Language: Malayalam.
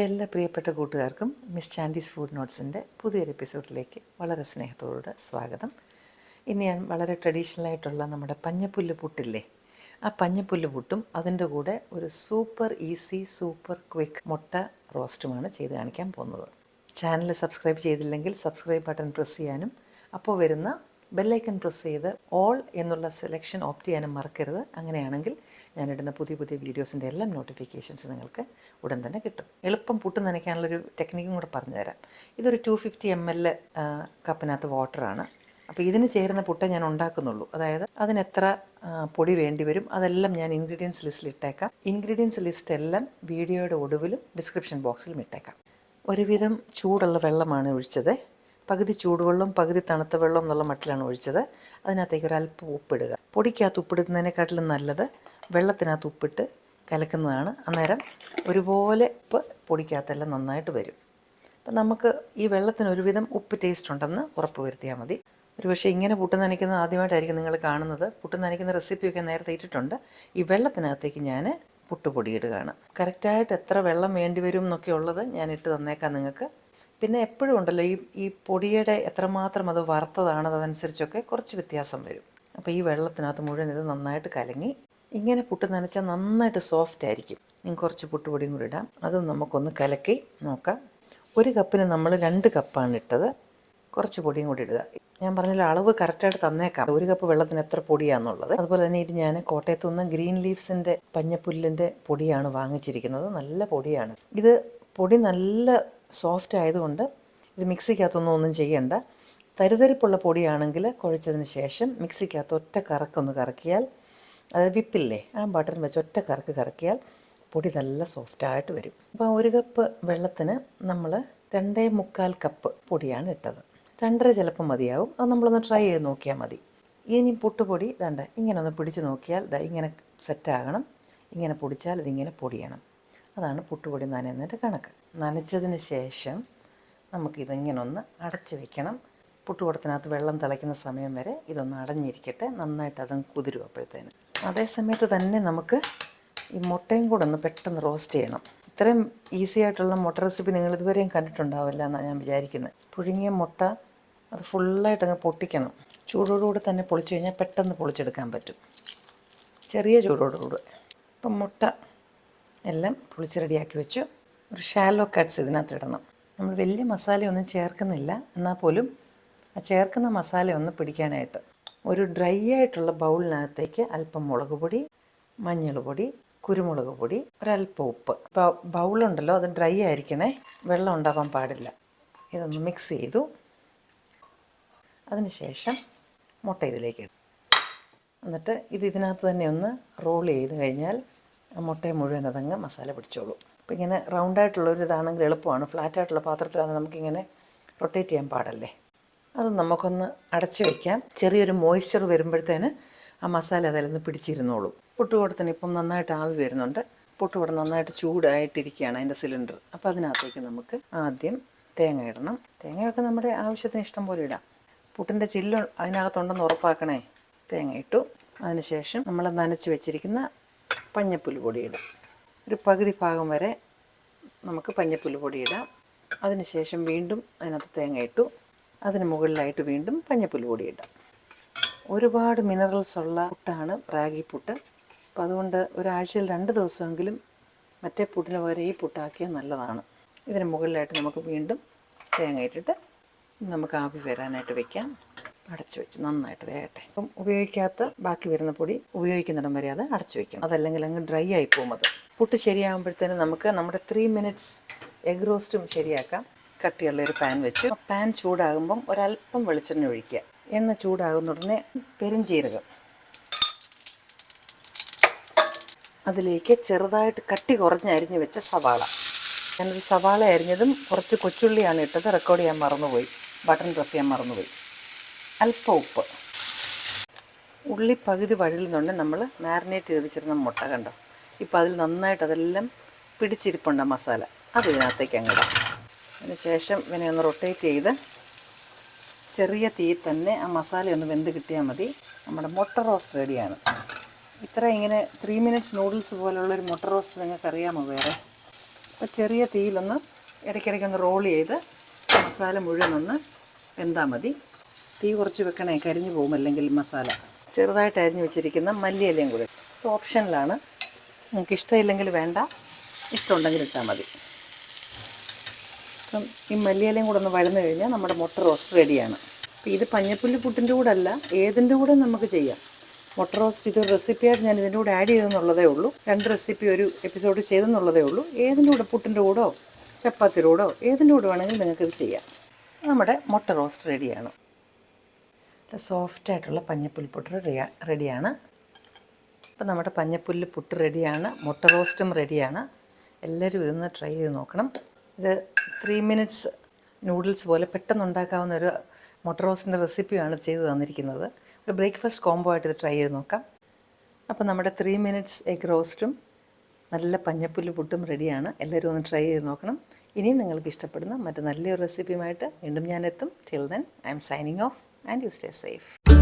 എന്റെ എല്ലാ പ്രിയപ്പെട്ട കൂട്ടുകാർക്കും മിസ് ചാൻഡീസ് ഫുഡ് നോട്ട്സിന്റെ പുതിയൊരു എപ്പിസോഡിലേക്ക് വളരെ സ്നേഹത്തോടെ സ്വാഗതം. ഇന്ന് ഞാൻ വളരെ ട്രഡീഷണൽ ആയിട്ടുള്ള നമ്മുടെ പഞ്ഞപ്പുല്ല് പുട്ടില്ലേ? ആ പഞ്ഞപ്പുല്ല് പുട്ടും അതിന്റെ കൂടെ ഒരു സൂപ്പർ ഈസി സൂപ്പർ ക്വിക്ക് മുട്ട റോസ്റ്റുമാണ് ചെയ്ത് കാണിക്കാൻ പോകുന്നത്. ചാനൽ സബ്സ്ക്രൈബ് ചെയ്തില്ലെങ്കിൽ സബ്സ്ക്രൈബ് ബട്ടൺ പ്രസ് ചെയ്യാനും അപ്പോൾ വരുന്ന ബെല്ലൈക്കൺ പ്രസ് ചെയ്ത് ഓൾ എന്നുള്ള സെലക്ഷൻ ഓപ്റ്റ് ചെയ്യാനും മറക്കരുത്. അങ്ങനെയാണെങ്കിൽ ഞാനിടുന്ന പുതിയ പുതിയ വീഡിയോസിന്റെ എല്ലാം നോട്ടിഫിക്കേഷൻസ് നിങ്ങൾക്ക് ഉടൻ തന്നെ കിട്ടും. എളുപ്പം പുട്ട് നനയ്ക്കാനുള്ളൊരു ടെക്നിക്കും കൂടെ പറഞ്ഞുതരാം. ഇതൊരു ടു ഫിഫ്റ്റി എം എൽ കപ്പിനകത്ത് വാട്ടറാണ്. അപ്പോൾ ഇതിന് ചേരുന്ന പുട്ട് ഞാൻ ഉണ്ടാക്കുന്നുള്ളൂ. അതായത് അതിന് എത്ര പൊടി വേണ്ടി വരും അതെല്ലാം ഞാൻ ഇൻഗ്രീഡിയൻസ് ലിസ്റ്റിൽ ഇട്ടേക്കാം. ഇൻഗ്രീഡിയൻസ് ലിസ്റ്റ് എല്ലാം വീഡിയോയുടെ ഒടുവിലും ഡിസ്ക്രിപ്ഷൻ ബോക്സിലും ഇട്ടേക്കാം. ഒരുവിധം ചൂടുള്ള വെള്ളമാണ് ഒഴിച്ചത്. പകുതി ചൂടുവെള്ളം പകുതി തണുത്ത വെള്ളം എന്നുള്ള മട്ടിലാണ് ഒഴിച്ചത്. അതിനകത്തേക്ക് ഒരു അല്പം ഉപ്പിടുക. പൊടിക്കകത്ത് ഉപ്പിടുന്നതിനെക്കാട്ടിലും നല്ലത് വെള്ളത്തിനകത്ത് ഉപ്പിട്ട് കലക്കുന്നതാണ്. അന്നേരം ഒരുപോലെ ഉപ്പ് പൊടിക്കകത്തെല്ലാം നന്നായിട്ട് വരും. അപ്പം നമുക്ക് ഈ വെള്ളത്തിന് ഒരുവിധം ഉപ്പ് ടേസ്റ്റ് ഉണ്ടെന്ന് ഉറപ്പ് വരുത്തിയാൽ മതി. ഒരു പക്ഷേ ഇങ്ങനെ പുട്ട് നനയ്ക്കുന്നത് ആദ്യമായിട്ടായിരിക്കും നിങ്ങൾ കാണുന്നത്. പുട്ട് നനയ്ക്കുന്ന റെസിപ്പിയൊക്കെ നേരത്തെ ഇട്ടിട്ടുണ്ട്. ഈ വെള്ളത്തിനകത്തേക്ക് ഞാൻ പുട്ടുപൊടി ഇടുകയാണ്. കറക്റ്റായിട്ട് എത്ര വെള്ളം വേണ്ടി വരും എന്നൊക്കെ ഉള്ളത് ഞാൻ ഇട്ട് തന്നേക്കാം നിങ്ങൾക്ക്. പിന്നെ എപ്പോഴും ഉണ്ടല്ലോ ഈ ഈ പൊടിയുടെ എത്രമാത്രം അത് വറുത്തതാണ് അതനുസരിച്ചൊക്കെ കുറച്ച് വ്യത്യാസം വരും. അപ്പോൾ ഈ വെള്ളത്തിനകത്ത് മുഴുവൻ ഇത് നന്നായിട്ട് കലങ്ങി ഇങ്ങനെ പുട്ട് നനച്ചാൽ നന്നായിട്ട് സോഫ്റ്റ് ആയിരിക്കും. ഇനി കുറച്ച് പുട്ടുപൊടിയും കൂടി ഇടാം. അതും നമുക്കൊന്ന് കലക്കി നോക്കാം. ഒരു കപ്പിന് നമ്മൾ രണ്ട് കപ്പാണ് ഇട്ടത്. കുറച്ച് പൊടിയും കൂടി ഇടുക. ഞാൻ പറഞ്ഞല്ലോ അളവ് കറക്റ്റായിട്ട് തന്നേക്കാം. ഒരു കപ്പ് വെള്ളത്തിന് എത്ര പൊടിയാണെന്നുള്ളത് അതുപോലെ തന്നെ ഇത് ഞാൻ കോട്ടയത്തു നിന്ന് ഗ്രീൻ ലീവ്സിന്റെ പഞ്ഞപ്പുല്ലിന്റെ പൊടിയാണ് വാങ്ങിച്ചിരിക്കുന്നത്. നല്ല പൊടിയാണ്. ഇത് പൊടി നല്ല സോഫ്റ്റ് ആയതുകൊണ്ട് ഇത് മിക്സിക്കകത്തൊന്നും ഒന്നും ചെയ്യണ്ട. തരിതരിപ്പുള്ള പൊടിയാണെങ്കിൽ കുഴച്ചതിന് ശേഷം മിക്സിക്കകത്ത് ഒറ്റ കറക്കൊന്ന് കറക്കിയാൽ അത് വിപ്പില്ലേ ആ ബട്ടർ വെച്ച് ഒറ്റ കറക്ക് കറക്കിയാൽ പൊടി നല്ല സോഫ്റ്റായിട്ട് വരും. അപ്പോൾ ഒരു കപ്പ് വെള്ളത്തിന് നമ്മൾ രണ്ടേ മുക്കാൽ കപ്പ് പൊടിയാണ് ഇട്ടത്. രണ്ടര ചിലപ്പം മതിയാവും. അത് നമ്മളൊന്ന് ട്രൈ ചെയ്ത് നോക്കിയാൽ മതി. ഇനി പുട്ടുപൊടി വേണ്ട. ഇങ്ങനെ ഒന്ന് പിടിച്ച് നോക്കിയാൽ ഇങ്ങനെ സെറ്റാകണം ഇങ്ങനെ പൊടിച്ചാൽ ഇതിങ്ങനെ പൊടിയണം. അതാണ് പുട്ടുപൊടി നനയുന്നതിന്റെ കണക്ക്. നനച്ചതിന് ശേഷം നമുക്കിതിങ്ങനെ ഒന്ന് അടച്ചു വെക്കണം. പുട്ടുകുടത്തിനകത്ത് വെള്ളം തിളയ്ക്കുന്ന സമയം വരെ ഇതൊന്ന് അടഞ്ഞിരിക്കട്ടെ. നന്നായിട്ട് അതും കുതിരും അപ്പോഴത്തേന്. അതേ സമയത്ത് തന്നെ നമുക്ക് ഈ മുട്ടയും കൂടെ ഒന്ന് പെട്ടെന്ന് റോസ്റ്റ് ചെയ്യണം. ഇത്രയും ഈസി ആയിട്ടുള്ള മുട്ട റെസിപ്പി നിങ്ങൾ ഇതുവരെയും കണ്ടിട്ടുണ്ടാവില്ല എന്നാണ് ഞാൻ വിചാരിക്കുന്നത്. പുഴുങ്ങിയ മുട്ട അത് ഫുള്ളായിട്ട് അങ്ങ് പൊട്ടിക്കണം. ചൂടോടുകൂടി തന്നെ പൊളിച്ചു കഴിഞ്ഞാൽ പെട്ടെന്ന് പൊളിച്ചെടുക്കാൻ പറ്റും. ചെറിയ ചൂടോടുകൂടി. അപ്പം മുട്ട എല്ലാം പൊളിച്ച് റെഡിയാക്കി വെച്ചു. ഒരു ഷാലോ കട്ട്സ് ഇതിനകത്ത് ഇടണം. നമ്മൾ വലിയ മസാലയൊന്നും ചേർക്കുന്നില്ല. എന്നാൽ പോലും ആ ചേർക്കുന്ന മസാല ഒന്ന് പിടിക്കാനായിട്ട്. ഒരു ഡ്രൈ ആയിട്ടുള്ള ബൗളിനകത്തേക്ക് അല്പം മുളക് പൊടി മഞ്ഞൾ പൊടി കുരുമുളക് പൊടി ഒരല്പം ഉപ്പ്. ബൗളുണ്ടല്ലോ അത് ഡ്രൈ ആയിരിക്കണേ. വെള്ളം ഉണ്ടാവാൻ പാടില്ല. ഇതൊന്ന് മിക്സ് ചെയ്തു. അതിനുശേഷം മുട്ട ഇതിലേക്ക് ഇടും. എന്നിട്ട് ഇത് ഇതിനകത്ത് തന്നെ ഒന്ന് റോൾ ചെയ്ത് കഴിഞ്ഞാൽ മുട്ടയെ മുഴുവൻ അതങ്ങ് മസാല പിടിച്ചോളൂ. അപ്പോൾ ഇങ്ങനെ റൗണ്ടായിട്ടുള്ള ഒരു ഇതാണെങ്കിൽ എളുപ്പമാണ്. ഫ്ലാറ്റായിട്ടുള്ള പാത്രത്തിലാണ് നമുക്കിങ്ങനെ റൊട്ടേറ്റ് ചെയ്യാൻ പാടല്ലേ? അത് നമുക്കൊന്ന് അടച്ചു വയ്ക്കാം ചെറിയൊരു മോയ്സ്ചർ വരുമ്പോഴത്തേന് ആ മസാല അതിലൊന്ന് പിടിച്ചിരുന്നോളൂ. പൊട്ടുകൂടത്തിന് ഇപ്പം നന്നായിട്ട് ആവി വരുന്നുണ്ട്. പൊട്ടുകൂടം നന്നായിട്ട് ചൂടായിട്ടിരിക്കുകയാണ് അതിന്റെ സിലിണ്ടർ അപ്പോൾ അതിനകത്തേക്ക് നമുക്ക് ആദ്യം തേങ്ങ ഇടണം. തേങ്ങയൊക്കെ നമ്മുടെ ആവശ്യത്തിന് ഇഷ്ടം പോലെ ഇടാം. പുട്ടിന്റെ ചില്ല് അതിനകത്തുണ്ടെന്ന് ഉറപ്പാക്കണേ. തേങ്ങ ഇട്ടു. അതിനുശേഷം നമ്മൾ നനച്ച് വെച്ചിരിക്കുന്ന പഞ്ഞപ്പുല്ല് പൊടിയിടാം. ഒരു പകുതി ഭാഗം വരെ നമുക്ക് പഞ്ഞപ്പുല്ല് പൊടിയിടാം. അതിനുശേഷം വീണ്ടും അതിനകത്ത് തേങ്ങ ഇട്ടു. അതിന് മുകളിലായിട്ട് വീണ്ടും പഞ്ഞപ്പുല്ല് പൊടിയിടാം. ഒരുപാട് മിനറൽസ് ഉള്ള പുട്ടാണ് റാഗി പുട്ട്. അപ്പോൾ അതുകൊണ്ട് ഒരാഴ്ചയിൽ രണ്ട് ദിവസമെങ്കിലും മറ്റേ പുട്ടിന് പകരം ഈ പുട്ടാക്കിയാൽ നല്ലതാണ്. ഇതിന് മുകളിലായിട്ട് നമുക്ക് വീണ്ടും തേങ്ങ ഇട്ടിട്ട് നമുക്ക് ആവി വരാനായിട്ട് വെക്കാം. അടച്ചു വെച്ച് നന്നായിട്ട് വേകട്ടെ. അപ്പം ഉപയോഗിക്കാത്ത ബാക്കി വരുന്ന പൊടി ഉപയോഗിക്കുന്നിടം വരെ അത് അടച്ചു വെക്കണം. അതല്ലെങ്കിൽ അങ്ങ് ഡ്രൈ ആയി പോകും അത്. പുട്ട് ശരിയാകുമ്പോഴത്തേനും നമുക്ക് നമ്മുടെ ത്രീ മിനിറ്റ്സ് എഗ് റോസ്റ്റും ശരിയാക്കാം. കട്ടിയുള്ള ഒരു പാൻ വെച്ചു. പാൻ ചൂടാകുമ്പം ഒരല്പം വെളിച്ചെണ്ണ ഒഴിക്കുക. എണ്ണ ചൂടാകുന്ന ഉടനെ പെരിഞ്ചീരകം. അതിലേക്ക് ചെറുതായിട്ട് കട്ടി കുറഞ്ഞ് അരിഞ്ഞ് വെച്ച സവാള. ഞാനൊരു സവാള അരിഞ്ഞതും കുറച്ച് കൊച്ചുള്ളിയാണ് ഇട്ടത്. റെക്കോർഡ് ചെയ്യാൻ മറന്നുപോയി. ബട്ടൺ പ്രസ് ചെയ്യാൻ മറന്നുപോയി. അല്പം ഉപ്പ്. ഉള്ളി പകുതി വഴലുന്നുണ്ട്. നമ്മൾ മാരിനേറ്റ് ചെയ്ത് വെച്ചിരുന്ന മുട്ട കണ്ടോ? ഇപ്പോൾ അതിൽ നന്നായിട്ട് അതെല്ലാം പിടിച്ചിരിപ്പുണ്ട് മസാല. അത് ഇതിനകത്തേക്ക് അങ്ങിടാം അതിന് ശേഷം ഇവനെ ഒന്ന് റൊട്ടേറ്റ് ചെയ്ത് ചെറിയ തീ തന്നെ ആ മസാല ഒന്ന് വെന്ത് കിട്ടിയാൽ മതി. നമ്മുടെ മുട്ട റോസ്റ്റ് റെഡിയാണ് ഇത്ര ഇങ്ങനെ ത്രീ മിനിറ്റ്സ് നൂഡിൽസ് പോലുള്ളൊരു മുട്ട റോസ്റ്റ് നിങ്ങൾക്ക് അറിയാമോ വേറെ? അപ്പോൾ ചെറിയ തീയിലൊന്ന് ഇടയ്ക്കിടയ്ക്കൊന്ന് റോൾ ചെയ്ത് മസാല മുഴുവൻ ഒന്ന് വെന്താൽ മതി. തീ കുറച്ച് വെക്കണേ കരിഞ്ഞു പോകും അല്ലെങ്കിൽ മസാല. ചെറുതായിട്ട് അരിഞ്ഞു വെച്ചിരിക്കുന്ന മല്ലിയിലയും കൂടെ. ഇത് ഓപ്ഷനിലാണ്. നിങ്ങൾക്ക് ഇഷ്ടമില്ലെങ്കിൽ വേണ്ട. ഇഷ്ടമുണ്ടെങ്കിൽ ഇട്ടാൽ മതി. അപ്പം ഈ മല്ലിയിലയും കൂടെ ഒന്ന് വഴന്നു കഴിഞ്ഞാൽ നമ്മുടെ മുട്ട റോസ്റ്റ് റെഡിയാണ്. അപ്പോൾ ഇത് പഞ്ഞപ്പുല്ല് പുട്ടിന്റെ കൂടെ അല്ല ഏതിന്റെ കൂടെ നമുക്ക് ചെയ്യാം. മുട്ട റോസ്റ്റ് ഇത് റെസിപ്പിയായിട്ട് ഞാൻ ഇതിന്റെ കൂടെ ആഡ് ചെയ്തെന്നുള്ളതേ ഉള്ളൂ. രണ്ട് റെസിപ്പി ഒരു എപ്പിസോഡ് ചെയ്തെന്നുള്ളതേ ഉള്ളൂ. ഏതിന്റെ കൂടെ പുട്ടിന്റെ കൂടോ ചപ്പാത്തിയുടെ കൂടോ ഏതിന്റെ കൂടെ വേണമെങ്കിലും നിങ്ങൾക്കിത് ചെയ്യാം. നമ്മുടെ മുട്ട റോസ്റ്റ് റെഡിയാണ്. സോഫ്റ്റ് ആയിട്ടുള്ള പഞ്ഞപ്പുല്ല് പുട്ട് റെഡിയാണ്. അപ്പോൾ നമ്മുടെ പഞ്ഞപ്പുല്ല് പുട്ട് റെഡിയാണ് മുട്ട റോസ്റ്റും റെഡിയാണ്. എല്ലാവരും ഇതൊന്ന് ട്രൈ ചെയ്ത് നോക്കണം. ഇത് ത്രീ മിനിറ്റ്സ് നൂഡിൽസ് പോലെ പെട്ടെന്ന് ഉണ്ടാക്കാവുന്ന ഒരു മുട്ട റോസ്റ്റിന്റെ റെസിപ്പിയാണ് ചെയ്ത് തന്നിരിക്കുന്നത്. ഒരു ബ്രേക്ക്ഫാസ്റ്റ് കോംബോ ആയിട്ട് ഇത് ട്രൈ ചെയ്ത് നോക്കാം. അപ്പോൾ നമ്മുടെ ത്രീ മിനിറ്റ്സ് എഗ് റോസ്റ്റും നല്ല പഞ്ഞപ്പുല്ല് പുട്ടും റെഡിയാണ്. എല്ലാവരും ഒന്ന് ട്രൈ ചെയ്ത് നോക്കണം. ഇനിയും നിങ്ങൾക്ക് ഇഷ്ടപ്പെടുന്ന മറ്റു നല്ലൊരു റെസിപ്പിയുമായിട്ട് വീണ്ടും ഞാനെത്തും till then I'm signing off and you stay safe.